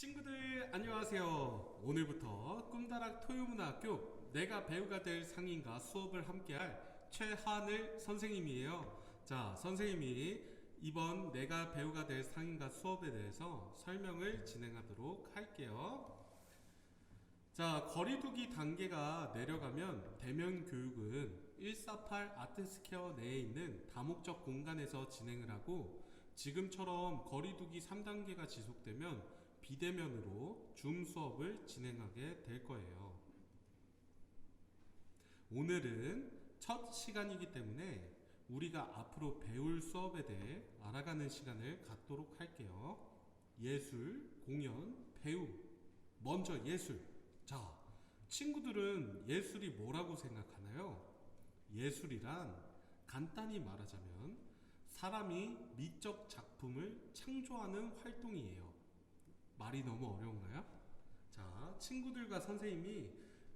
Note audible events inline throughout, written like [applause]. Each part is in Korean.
친구들 안녕하세요. 오늘부터 꿈다락 토요문화학교 내가 배우가 될 상인과 수업을 함께할 최하늘 선생님이에요. 자, 선생님이 이번 내가 배우가 될 상인과 수업에 대해서 설명을 진행하도록 할게요. 자, 거리두기 단계가 내려가면 대면 교육은 148 아트스퀘어 내에 있는 다목적 공간에서 진행을 하고 지금처럼 거리두기 3단계가 지속되면 비대면으로 줌 수업을 진행하게 될 거예요. 오늘은 첫 시간이기 때문에 우리가 앞으로 배울 수업에 대해 알아가는 시간을 갖도록 할게요. 예술, 공연, 배우. 먼저 예술. 자, 친구들은 예술이 뭐라고 생각하나요? 예술이란 간단히 말하자면 사람이 미적 작품을 창조하는 활동이에요. 말이 너무 어려운가요? 자, 친구들과 선생님이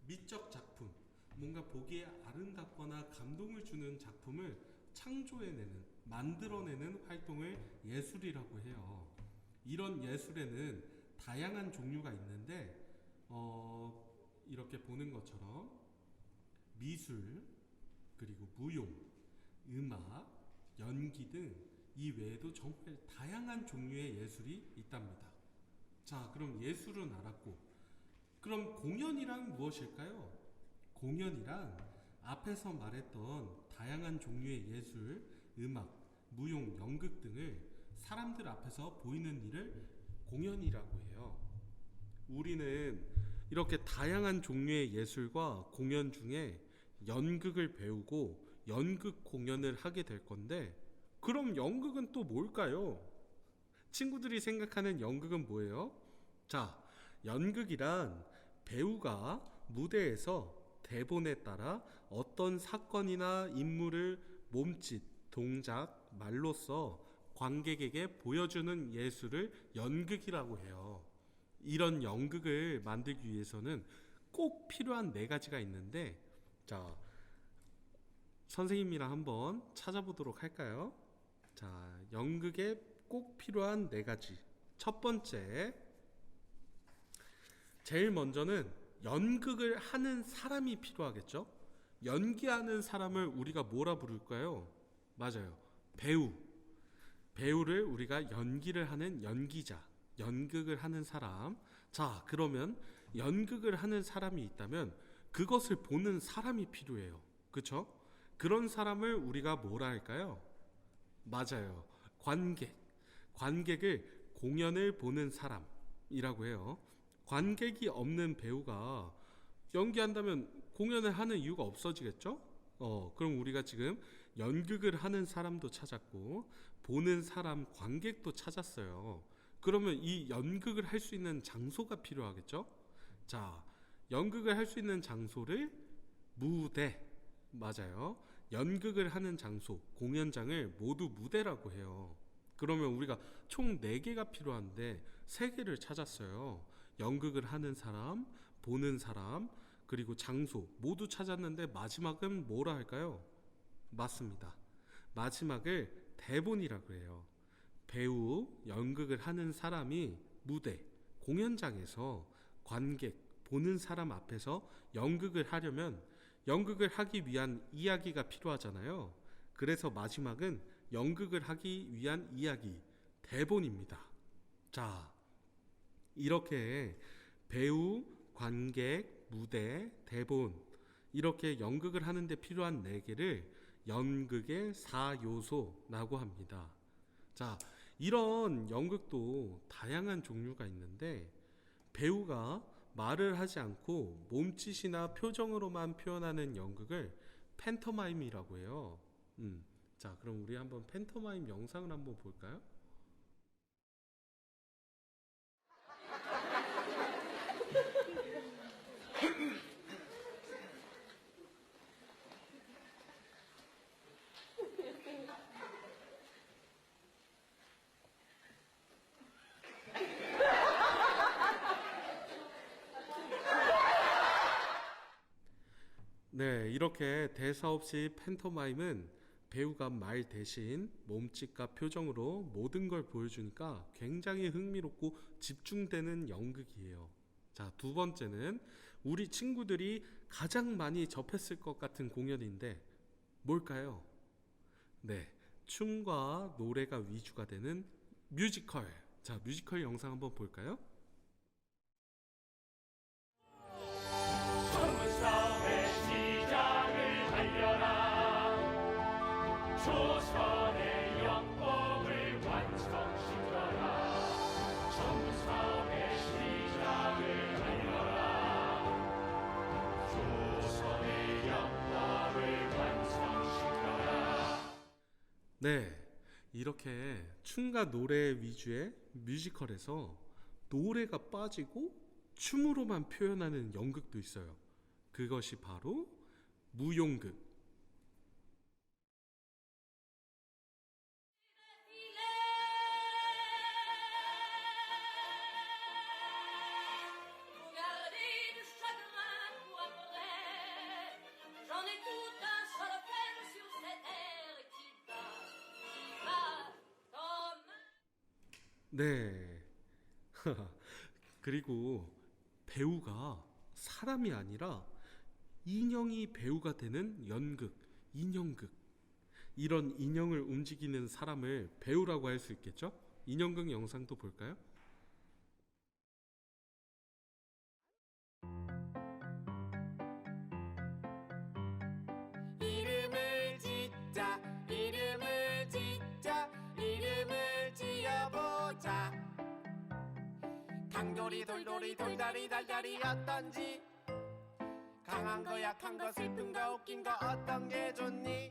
미적 작품, 뭔가 보기에 아름답거나 감동을 주는 작품을 창조해내는, 만들어내는 활동을 예술이라고 해요. 이런 예술에는 다양한 종류가 있는데, 어, 이렇게 보는 것처럼 미술, 그리고 무용, 음악, 연기 등 이 외에도 정말 다양한 종류의 예술이 있답니다. 자, 그럼 예술은 알았고, 그럼 공연이란 무엇일까요? 공연이란 앞에서 말했던 다양한 종류의 예술, 음악, 무용, 연극 등을 사람들 앞에서 보이는 일을 공연이라고 해요. 우리는 이렇게 다양한 종류의 예술과 공연 중에 연극을 배우고 연극 공연을 하게 될 건데, 그럼 연극은 또 뭘까요? 친구들이 생각하는 연극은 뭐예요? 자, 연극이란 배우가 무대에서 대본에 따라 어떤 사건이나 인물을 몸짓, 동작, 말로써 관객에게 보여주는 예술을 연극이라고 해요. 이런 연극을 만들기 위해서는 꼭 필요한 네 가지가 있는데, 자, 선생님이랑 한번 찾아보도록 할까요? 자, 연극에 꼭 필요한 네 가지. 첫 번째, 제일 먼저는 연극을 하는 사람이 필요하겠죠? 연기하는 사람을 우리가 뭐라 부를까요? 맞아요. 배우. 배우를 우리가 연기를 하는 연기자. 연극을 하는 사람. 자, 그러면 연극을 하는 사람이 있다면 그것을 보는 사람이 필요해요. 그쵸? 그런 사람을 우리가 뭐라 할까요? 맞아요. 관객. 관객을 공연을 보는 사람이라고 해요. 관객이 없는 배우가 연기한다면 공연을 하는 이유가 없어지겠죠? 어, 그럼 우리가 지금 연극을 하는 사람도 찾았고 보는 사람 관객도 찾았어요. 그러면 이 연극을 할 수 있는 장소가 필요하겠죠? 자, 연극을 할 수 있는 장소를 무대 맞아요. 연극을 하는 장소, 공연장을 모두 무대라고 해요. 그러면 우리가 총 4개가 필요한데 3개를 찾았어요. 연극을 하는 사람, 보는 사람, 그리고 장소 모두 찾았는데 마지막은 뭐라 할까요? 맞습니다. 마지막을 대본이라고 해요. 배우, 연극을 하는 사람이 무대, 공연장에서 관객, 보는 사람 앞에서 연극을 하려면 연극을 하기 위한 이야기가 필요하잖아요. 그래서 마지막은 연극을 하기 위한 이야기, 대본입니다. 자, 이렇게 배우, 관객, 무대, 대본, 이렇게 연극을 하는데 필요한 네 개를 연극의 사요소라고 합니다. 자, 이런 연극도 다양한 종류가 있는데 배우가 말을 하지 않고 몸짓이나 표정으로만 표현하는 연극을 팬터마임이라고 해요. 음. 자, 그럼 우리 한번 팬터마임 영상을 한번 볼까요? 네, 이렇게 대사 없이 팬터마임은 배우가 말 대신 몸짓과 표정으로 모든 걸 보여주니까 굉장히 흥미롭고 집중되는 연극이에요. 자, 두 번째는 우리 친구들이 가장 많이 접했을 것 같은 공연인데 뭘까요? 네, 춤과 노래가 위주가 되는 뮤지컬. 자, 뮤지컬 영상 한번 볼까요? 네, 이렇게 춤과 노래 위주의 뮤지컬에서 노래가 빠지고 춤으로만 표현하는 연극도 있어요. 그것이 바로 무용극. 네. [laughs] 그리고 배우가 사람이 아니라 인형이 배우가 되는 연극, 인형극. 이런 인형을 움직이는 사람을 배우라고 할 수 있겠죠? 인형극 영상도 볼까요? 강돌이 돌돌이 돌다리 달다리 어떤지 강한 거 약한 거 슬픈 거 웃긴 거 어떤 게 좋니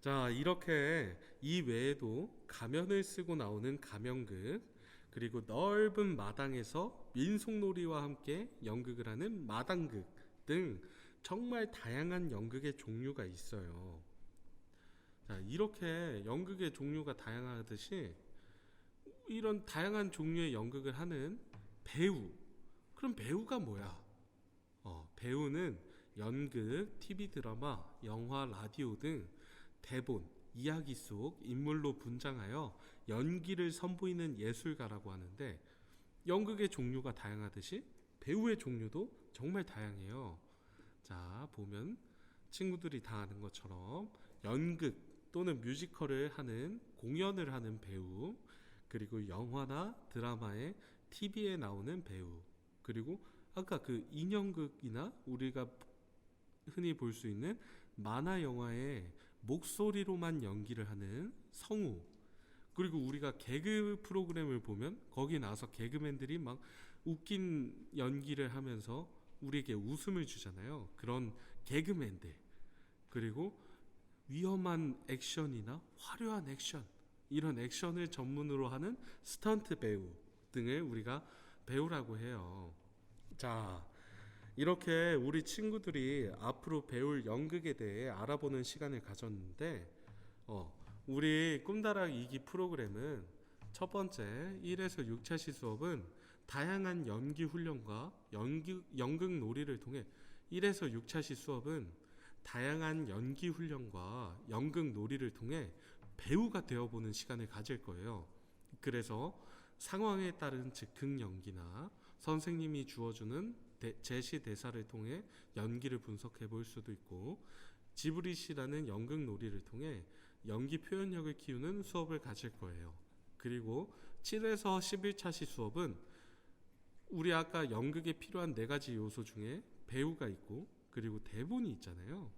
자, 이렇게 이 외에도 가면을 쓰고 나오는 가면극, 그리고 넓은 마당에서 민속놀이와 함께 연극을 하는 마당극 등 정말 다양한 연극의 종류가 있어요. 자, 이렇게 연극의 종류가 다양하듯이 이런 다양한 종류의 연극을 하는 배우. 그럼 배우가 뭐야? 어, 배우는 연극, TV 드라마, 영화, 라디오 등 대본, 이야기 속 인물로 분장하여 연기를 선보이는 예술가라고 하는데 연극의 종류가 다양하듯이 배우의 종류도 정말 다양해요. 자, 보면 친구들이 다 아는 것처럼 연극 또는 뮤지컬을 하는 공연을 하는 배우, 그리고 영화나 드라마에 TV에 나오는 배우, 그리고 아까 그 인형극이나 우리가 흔히 볼 수 있는 만화 영화에 목소리로만 연기를 하는 성우. 그리고 우리가 개그 프로그램을 보면 거기 나와서 개그맨들이 막 웃긴 연기를 하면서 우리에게 웃음을 주잖아요. 그런 개그맨들. 그리고 위험한 액션이나 화려한 액션 이런 액션을 전문으로 하는 스턴트 배우 등을 우리가 배우라고 해요. 자, 이렇게 우리 친구들이 앞으로 배울 연극에 대해 알아보는 시간을 가졌는데, 어, 우리 꿈다락 2기 프로그램은 첫 번째 1에서 6차시 수업은 다양한 연기 훈련과 연기, 연극 놀이를 통해 1에서 6차시 수업은 다양한 연기 훈련과 연극 놀이를 통해 배우가 되어보는 시간을 가질 거예요. 그래서 상황에 따른 즉흥 연기나 선생님이 주어주는 대- 제시 대사를 통해 연기를 분석해 볼 수도 있고 지브리시라는 연극 놀이를 통해 연기 표현력을 키우는 수업을 가질 거예요. 그리고 7에서 11차시 수업은 우리 아까 연극에 필요한 네 가지 요소 중에 배우가 있고 그리고 대본이 있잖아요.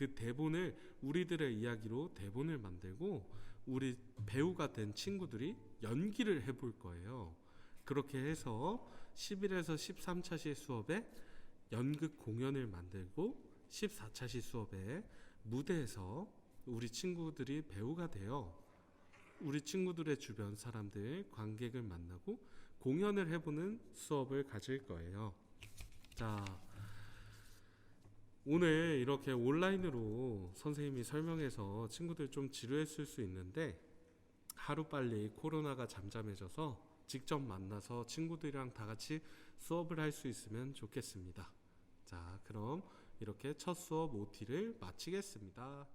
그 대본을 우리들의 이야기로 대본을 만들고 우리 배우가 된 친구들이 연기를 해볼 거예요. 그렇게 해서 11에서 13차시 수업에 연극 공연을 만들고 14차시 수업에 무대에서 우리 친구들이 배우가 되어 우리 친구들의 주변 사람들, 관객을 만나고 공연을 해보는 수업을 가질 거예요. 자, 오늘 이렇게 온라인으로 선생님이 설명해서 친구들 좀 지루했을 수 있는데 하루빨리 코로나가 잠잠해져서 직접 만나서 친구들이랑 다 같이 수업을 할 수 있으면 좋겠습니다. 자, 그럼 이렇게 첫 수업 OT를 마치겠습니다.